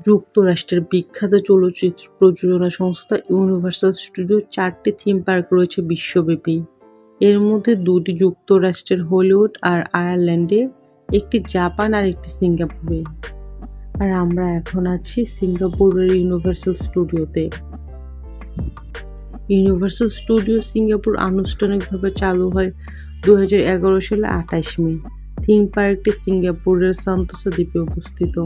যুক্তরাষ্ট্রের বিখ্যাত চলচ্চিত্র প্রযোজনা সংস্থা ইউনিভার্সাল স্টুডিও চারটি থিম পার্ক রয়েছে বিশ্বব্যাপী। এর মধ্যে দুটি যুক্তরাষ্ট্রের হলিউড আর আয়ারল্যান্ডে, একটি জাপান আর একটি সিঙ্গাপুরে। আর আমরা এখন আছি সিঙ্গাপুরের ইউনিভার্সাল স্টুডিওতে। ইউনিভার্সাল স্টুডিও সিঙ্গাপুর আনুষ্ঠানিকভাবে চালু হয় দু হাজার এগারো সালে আঠাশ মে। থিম পার্কটি সিঙ্গাপুরের সান্তোসা দ্বীপে অবস্থিত।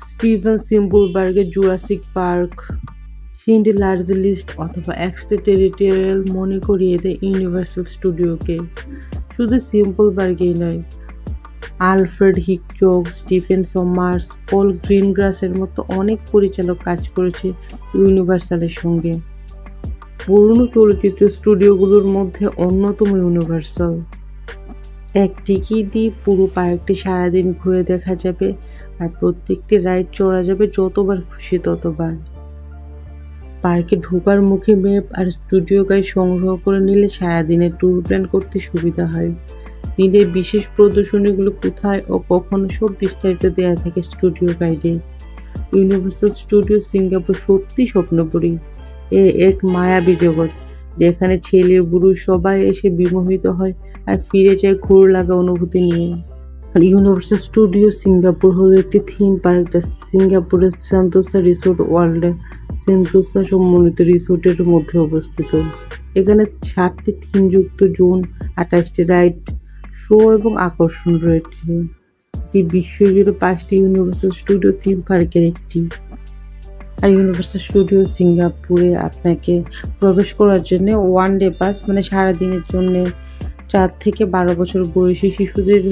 স্টিভেন সিম্বলবার্গের Jurassic Park Schindler's List অথবা এক্সট্রা টেরিটোরিয়াল মনে করিয়ে দেয় ইউনিভার্সাল স্টুডিওকে শুধু সিম্পলবার্গেই নয় আলফ্রেড হিকচক স্টিফেন সমার্স পল গ্রিনগ্রাসের মতো অনেক পরিচালক কাজ করেছে ইউনিভার্সালের সঙ্গে। পুরনো চলচ্চিত্র স্টুডিওগুলোর মধ্যে অন্যতম ইউনিভার্সাল এক টিকিট দিয়ে পুরো পার্কটি সারাদিন ঘুরে দেখা যাবে আর প্রত্যেকটি রাইড চড়া যাবে যতবার খুশি ততবার। পার্কে ঢোকার মুখে ম্যাপ আর স্টুডিও গাইড সংগ্রহ করে নিলে সারাদিনের ট্যুর প্ল্যান করতে সুবিধা হয়। দিনের বিশেষ প্রদর্শনীগুলো কোথায় ও কখন সব বিস্তারিত দেওয়া থাকে স্টুডিও গাইডে। ইউনিভার্সাল স্টুডিও সিঙ্গাপুর সত্যি স্বপ্নপুরী। এ এক মায়াবী জগৎ। যেখানে ছেলে, বুড়ো সবাই এসে বিমোহিত হয় আর ফিরে যায় ঘোর লাগা অনুভূতি নিয়ে। আর ইউনিভার্সাল স্টুডিও সিঙ্গাপুর হলো একটি থিম পার্ক যা সিঙ্গাপুরের সেন্তোসা রিসোর্ট ওয়ার্ল্ডের সেন্তোসা সম্মানিত রিসোর্টের মধ্যে অবস্থিত। এখানে ষাটটি থিমযুক্ত জোন, আঠাশটি রাইড শো এবং আকর্ষণ রয়েছে। এটি বিশ্বজুড়ে পাঁচটি ইউনিভার্সাল স্টুডিও থিম পার্কের একটি। আর ইউনিভার্সাল স্টুডিও সিঙ্গাপুরে আপনাকে প্রবেশ করার জন্য ওয়ান ডে পাস মানে সারাদিনের জন্যে চার থেকে বারো বছর বয়সী শিশুদের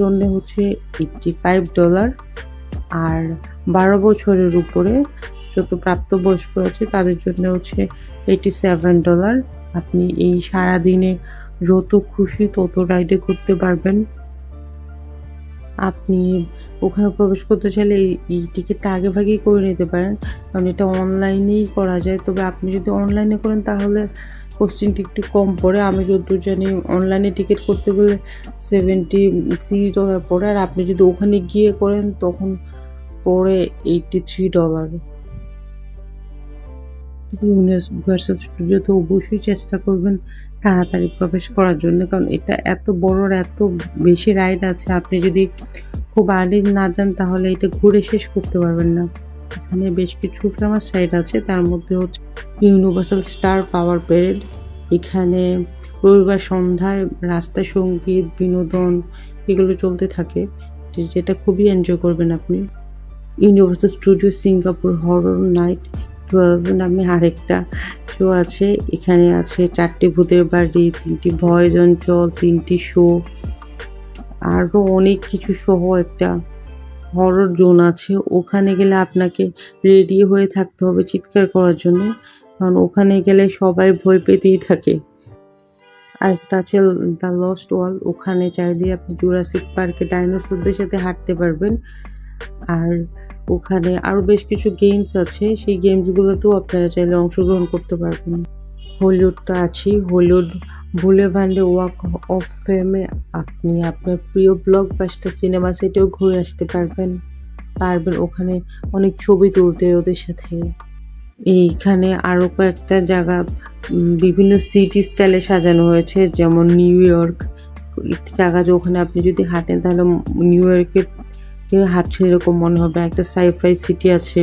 জন্য হচ্ছে এইটটি ফাইভ ডলার আর বারো বছরের উপরে যত প্রাপ্তবয়স্ক আছে, তাদের জন্য হচ্ছে এইটি সেভেন ডলার আপনি এই সারাদিনে যত খুশি তত রাইডে করতে পারবেন। আপনি ওখানে প্রবেশ করতে চাইলে এই টিকিটটা আগে ভাগেই করে নিতে পারেন। কারণ এটা অনলাইনেই করা যায়। তবে আপনি যদি অনলাইনে করেন, তাহলে কোশ্চেনটি একটু কম পড়ে। আমি যতদূর জানি অনলাইনে টিকিট করতে গেলে সেভেন্টি সিক্স ডলার পড়ে। আর আপনি যদি ওখানে গিয়ে করেন, তখন পড়ে এইটটি থ্রি ডলার ইউনিভার্সাল স্টুডিওতে অবশ্যই চেষ্টা করবেন তাড়াতাড়ি প্রবেশ করার জন্য, কারণ এটা এত বড় এত বেশি রাইড আছে। আপনি যদি খুব আর্লি না যান, তাহলে এটা ঘুরে শেষ করতে পারবেন না। এখানে বেশ কিছু ফেমাস রাইড আছে, তার মধ্যে হচ্ছে ইউনিভার্সাল স্টার পাওয়ার প্যারেড এখানে রবিবার সন্ধ্যায় রাস্তায় সংগীত, বিনোদন এগুলো চলতে থাকে। যেটা খুবই এনজয় করবেন আপনি। Universal Studio Singapore horror night twelve নামে আরেকটা শো আছে। এখানে আছে চারটি ভূতের বাড়ি, তিনটি ভয়েস অঞ্চল তিনটি শো আরও অনেক কিছু সহ একটা হরর জোন আছে। ওখানে গেলে আপনাকে রেডি হয়ে থাকতে হবে চিৎকার করার জন্য। কারণ ওখানে গেলে সবাই ভয় পেতেই থাকে। আরেকটা আছে দ্য লস্ট ওয়াল ওখানে চাইলে আপনি জুরাসিক পার্কে ডাইনোসরদের সাথে হাঁটতে পারবেন। আর ওখানে আরও বেশ কিছু গেমস আছে। সেই গেমসগুলোতেও আপনারা চাইলে অংশগ্রহণ করতে পারবেন। হলিউড তো আছেই। হলিউড ভুলে ভান্ডে ওয়াক অফ ফেমে আপনি আপনার প্রিয় ব্লকবাস্টার সিনেমা সেটেও ঘুরে আসতে পারবেন। পারবেন ওখানে অনেক ছবি তুলতে ওদের সাথে। এইখানে আরও কয়েকটা জায়গা বিভিন্ন সিটি স্টাইলে সাজানো হয়েছে। যেমন নিউ ইয়র্ক জায়গা যে ওখানে আপনি যদি হাঁটেন তাহলে নিউ ইয়র্কের হাঁটছেন এরকম মনে হবে। একটা সাইফাই সিটি আছে।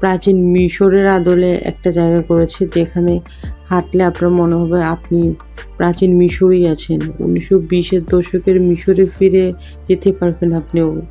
প্রাচীন মিশরের আদলে একটা জায়গা করেছে যেখানে হাঁটলে আপনার মনে হবে আপনি প্রাচীন মিশরই আছেন। উনিশশো বিশের দশকের মিশরে ফিরে যেতে পারবেন আপনিও।